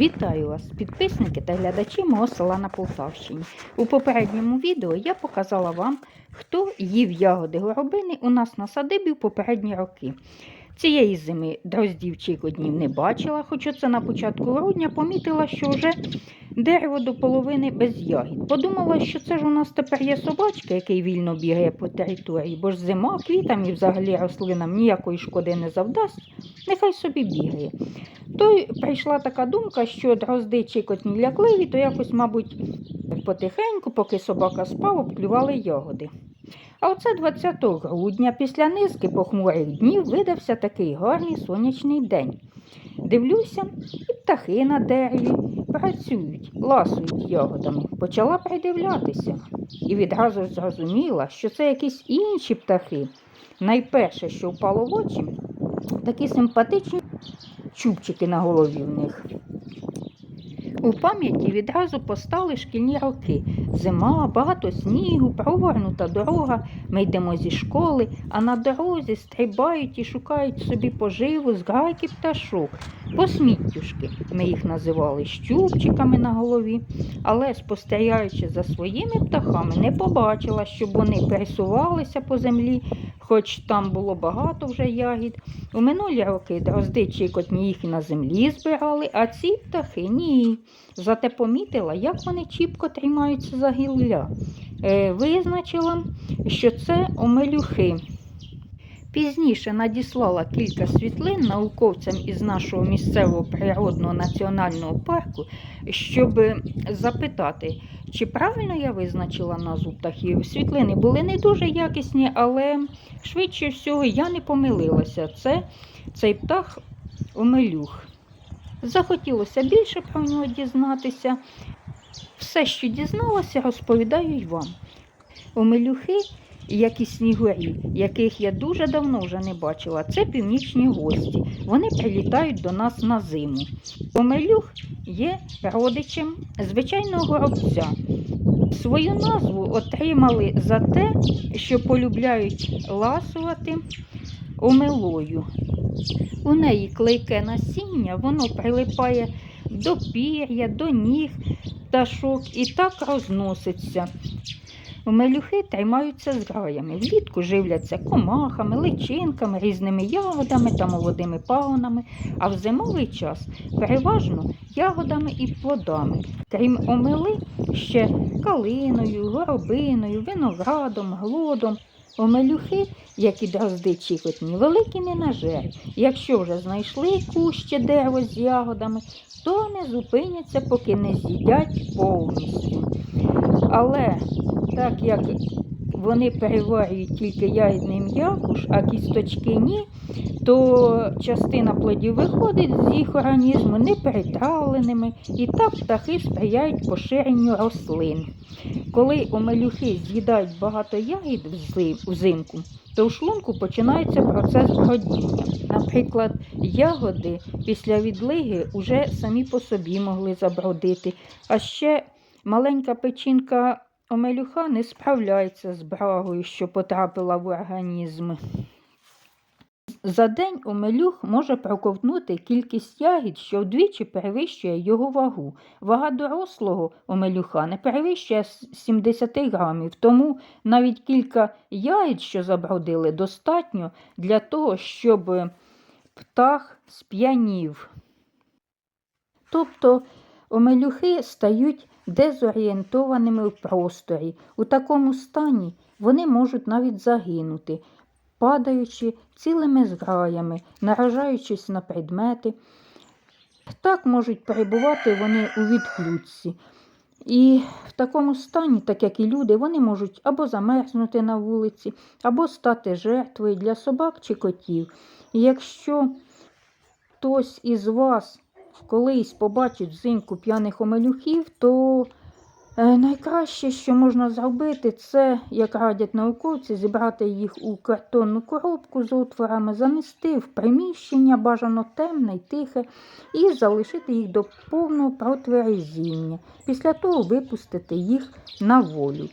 Вітаю вас, підписники та глядачі мого села на Полтавщині. У попередньому відео я показала вам, хто їв ягоди горобини у нас на садибі в попередні роки. Цієї зими дроздів чи днів не бачила, хоч оце на початку грудня помітила, що вже дерево до половини без ягід. Подумала, що це ж у нас тепер є собачка, який вільно бігає по території, бо ж зима квітам і взагалі рослинам ніякої шкоди не завдасть, нехай собі бігає. То прийшла така думка, що дрозди чикотні лякливі, то якось, мабуть, потихеньку, поки собака спав, обклювали ягоди. А оце 20 грудня, після низки похмурих днів, видався такий гарний сонячний день. Дивлюся, і птахи на дереві працюють, ласують ягодами. Почала придивлятися і відразу зрозуміла, що це якісь інші птахи. Найперше, що впало в очі, такі симпатичні чубчики на голові в них. У пам'яті відразу постали шкільні роки. Зима, багато снігу, прогорнута дорога. Ми йдемо зі школи, а на дорозі стрибають і шукають собі поживу з грайки пташок. Посміттюшки. Ми їх називали щупчиками на голові, але спостерігаючи за своїми птахами, не побачила, щоб вони пересувалися по землі, хоч там було багато вже ягід. У минулі роки дрозди чикотні їх на землі збирали, а ці птахи ні. Зате помітила, як вони чіпко тримаються за гілля. Е, визначила, що це омелюхи. Пізніше надіслала кілька світлин науковцям із нашого місцевого природного національного парку, щоб запитати, чи правильно я визначила назву птахів. Світлини були не дуже якісні, але швидше всього я не помилилася. Це цей птах омелюх. Захотілося більше про нього дізнатися. Все, що дізналася, розповідаю й вам. Омелюхи, як і снігурі, яких я дуже давно вже не бачила, це північні гості. Вони прилітають до нас на зиму. Омелюх є родичем звичайного горобця. Свою назву отримали за те, що полюбляють ласувати омелою. У неї клейке насіння, воно прилипає до пір'я, до ніг пташок і так розноситься. Мелюхи тримаються зграями. Влітку живляться комахами, личинками, різними ягодами та молодими пагонами, а в зимовий час переважно ягодами і плодами. Крім омели, ще калиною, горобиною, виноградом, глодом. Омелюхи, як і дрозди чикотні, великі не на жаль. Якщо вже знайшли куще дерево з ягодами, то не зупиняться, поки не з'їдять повністю. Але так як вони переварюють тільки ягідний м'якуш, а кісточки ні, то частина плодів виходить з їх організму неперетравленими, і так птахи сприяють поширенню рослин. Коли омелюхи з'їдають багато ягід взимку, то в шлунку починається процес бродіння. Наприклад, ягоди після відлиги вже самі по собі могли забродити, а ще маленька печінка омелюха не справляється з брагою, що потрапила в організм. За день омелюх може проковтнути кількість ягід, що вдвічі перевищує його вагу. Вага дорослого омелюха не перевищує с- 70 грамів, тому навіть кілька ягід, що забродили, достатньо для того, щоб птах сп'янів. Тобто омелюхи стають дезорієнтованими в просторі. У такому стані вони можуть навіть загинути, падаючи цілими зграями, наражаючись на предмети. Так можуть перебувати вони у відключці. І в такому стані, так як і люди, вони можуть або замерзнути на вулиці, або стати жертвою для собак чи котів. І якщо хтось із вас колись побачить взимку п'яних омелюхів, то е, найкраще, що можна зробити, це, як радять науковці, зібрати їх у картонну коробку з отворами, занести в приміщення, бажано темне й тихе, і залишити їх до повного протверезіння. Після того випустити їх на волю.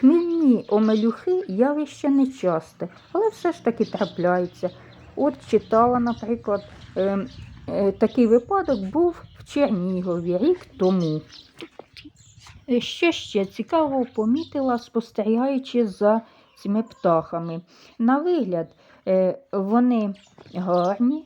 Хмільні омелюхи явище нечасте, але все ж таки трапляються. От читала, наприклад, е, е, такий випадок був в Чернігові рік тому. Е, Що ще цікаво помітила, спостерігаючи за цими птахами. На вигляд, е, вони гарні,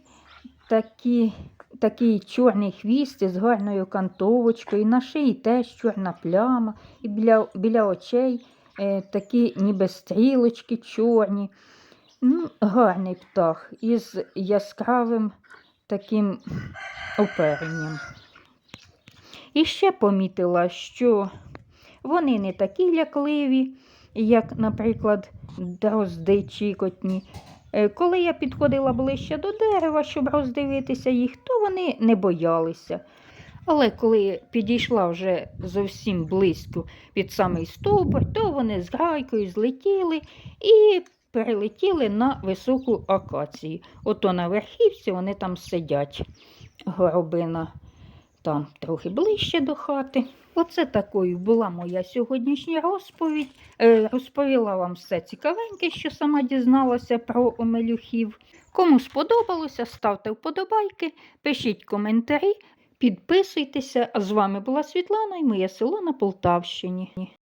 такі, такий чорний хвіст з гарною кантовочкою, на шиї теж чорна пляма, і біля, біля очей е, такі ніби стрілочки чорні. Ну, гарний птах із яскравим таким оперенням. І ще помітила, що вони не такі лякливі, як, наприклад, дрозди чікотні. Е, Коли я підходила ближче до дерева, щоб роздивитися їх, то вони не боялися. Але коли підійшла вже зовсім близько під самий стовбур, то вони з грайкою злетіли і перелетіли на високу акацію. Ото на верхівці вони там сидять. Горобина там трохи ближче до хати. Оце такою була моя сьогоднішня розповідь. Е, розповіла вам все цікавеньке, що сама дізналася про омелюхів. Кому сподобалося, ставте вподобайки, пишіть коментарі, підписуйтеся. А з вами була Світлана і моє село на Полтавщині.